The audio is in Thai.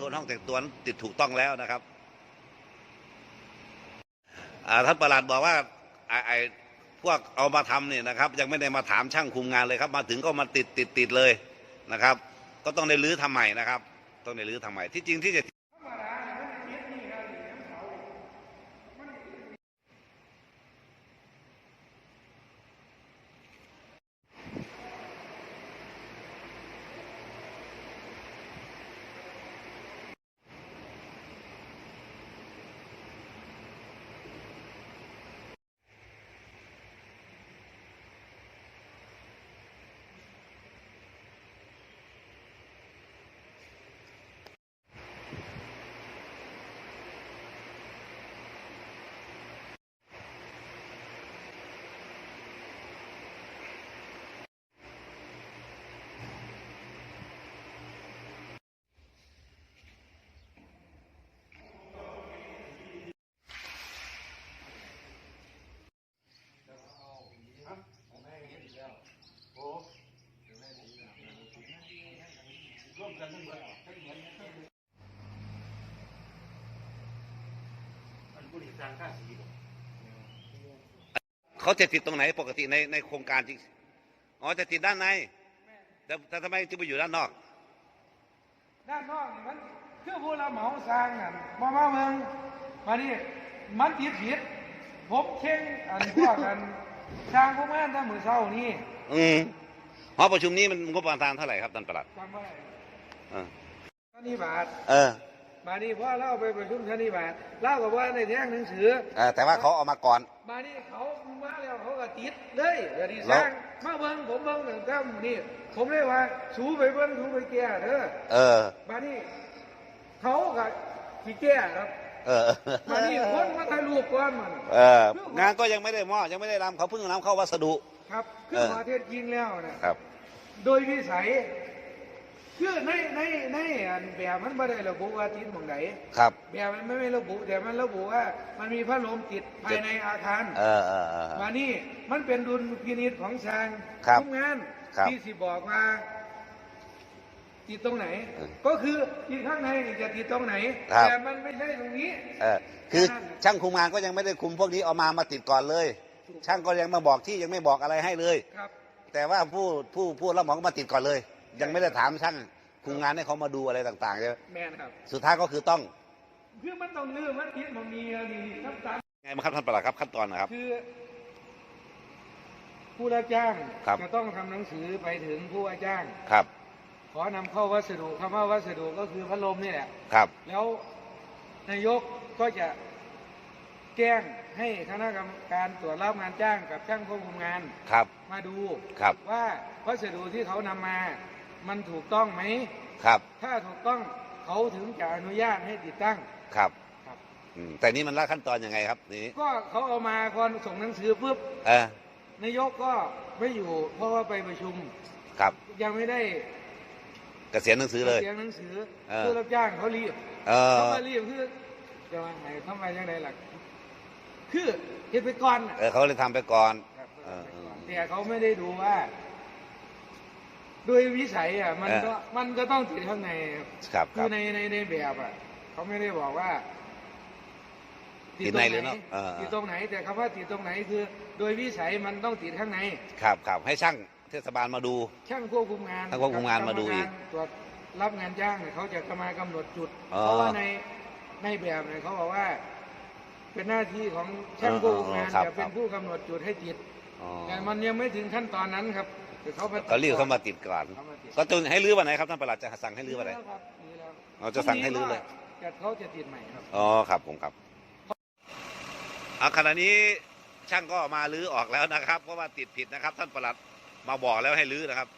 ตัวนั้นติดถูกต้องแล้วนะครับท่านประหลัดบอกว่าไอ้พวกเอามาทำเนี่ยนะครับ ยังไม่ได้มาถามช่างคุมงานเลยครับ มาถึงก็มาติดติดติดเลยนะครับ ก็ต้องได้รื้อทำใหม่นะครับ ต้องได้รื้อทำใหม่ที่จริงที่จะ เขาจะติดตรงไหนปกติในในโครงการจริงอ๋อจะติดด้านในแต่แต่ทำไมจึงไปอยู่ด้านนอก ด้านนอกนี่มันคือผู้รับเหมาสร้างนั่นมามาเมืองมานี่มันผิดผิดผมเข่งอันพวกอันสร้างพวกแม่นตั้งมือเช้านี่อืมหอประชุมนี้มันงบประมาณเท่าไหร่ครับท่านประหลัดจำไว้เออท่านี่บาท เออ มานี่พ่อเล่าไปประชุมท่านี่บาทเล่ากับว่าในแท่งหนังสือเออแต่ว่าเขาเอามาก่อน มานี่เขามาแล้วเขาก็ติดเลยเดี๋ยวนี้สร้างมาเบิ่งผมเบิ่งหนึ่งตั้มนี่ ผมเลยว่าสูไปเบิ่งสูไปแก่เด้อเออ มานี่เขาก็สิแก่ครับเออมานี่คนมาถ่ายรูปก่อนมันเอองานก็ยังไม่ได้มอบยังไม่ได้รำเขาเพิ่งนำเข้าวัสดุ ครับคือเออขอเท็จจริงแล้วนะครับ โดยวิสัย คือในในในอันแบบมันไม่ได้ระบุว่าติดหมองไหนครับ แบบมันไม่ไม่ระบุแต่มันระบุว่า มันมีพัดลมติดภายในอาคารเออเออเออ มานี่มันเป็นดุลพินิจของทางครับทุกงานครับ ที่สิบอกว่าติดตรงไหนเออก็คือติดข้างในนี่จะติดตรงไหนครับแต่มันไม่ใช่ตรงนี้ เออคือช่างคุมงานก็ยังไม่ได้คุมพวกนี้เอามามาติดก่อนเลย ช่างก็ยังมาบอกที่ยังไม่บอกอะไรให้เลย ครับ แต่ว่าผู้ผู้ผู้รับเหมาก็มาติดก่อนเลย ยังไม่ได้ถามช่างคุมงานให้เขามาดูอะไรต่างๆใช่ไหมแมนครับสุดท้ายก็คือต้องคือมันต้องลืมมันติดมันมีอันนี้ครับตามไงบ้างครับท่านประหลัดครับขั้นตอนนะครับ คือ ผู้รับจ้างครับ จะต้องทำหนังสือไปถึงผู้ว่าจ้าง ครับขอนำเข้าวัสดุคำว่าวัสดุก็คือพัดลมนี่แหละ ครับแล้วนายกก็จะแจ้งให้คณะกรรมการตรวจรับงานจ้างกับช่างควบคุมงานครับมาดูครับว่าวัสดุที่เขานำมา มันถูกต้องไหมครับ ถ้าถูกต้องเขาถึงจะอนุญาตให้ติดตั้ง ครับครับอืมแต่นี่มันละขั้นตอนยังไงครับนี่ก็เขาเอามาก่อนส่งหนังสือปุ๊บเออนายกก็ไม่อยู่ เพราะว่าไปประชุม ครับ ยังไม่ได้เกษียณหนังสือเลยเสียงหนังสือเออผู้รับจ้างเขารีบเออเขามารีบคือจะมาไหนทำไมยังไงล่ะคือเฮ็ดไปก่อนน่ะเออเขาเลยทำไปก่อนครับเออเออแต่เขาไม่ได้ดูว่า โดยวิสัยอะมันเออก็มันก็ต้องติดข้างในครับครับคคืรัอบในในในแบบอะเขาไม่ได้บอกว่าติดในหรือเนอะเออติดตรงไหน แต่คำว่าติดตรงไหนคือ โดยวิสัยมันต้องติดข้างใน ครับครับให้ช่างเทศบาลมาดู ช่างควบคุมงานช่างควบคุมงานมาดูอีกรรตรวจรับงานจ้างเนี่ยเขาจะมากำหนดจุดอ๋อเพราะว่าในในแบบเนี่ยเขาบอกว่า เป็นหน้าที่ของช่างควบคุมงานอ๋อครับจะเป็นผู้กำหนดจุดให้ติดอ๋อแต่มันยังไม่ถึงขั้นตอนนั้นครับเดี๋ยวเขามาเขาเรียกเขามาติดก่อนเขามาติดก็จะให้รื้อวันไหนครับท่านประหลัดจะสั่งให้รื้อวันไหน แล้วครับมีแล้วอ๋อจะสั่งให้รื้อเลยจะเขาจะติดใหม่ครับ อ๋อครับผมครับเอาขณะนี้ช่างก็มารื้อออกแล้วนะครับ เพราะว่าติดผิดนะครับ ท่านประหลัดมาบอกแล้วให้รื้อนะครับ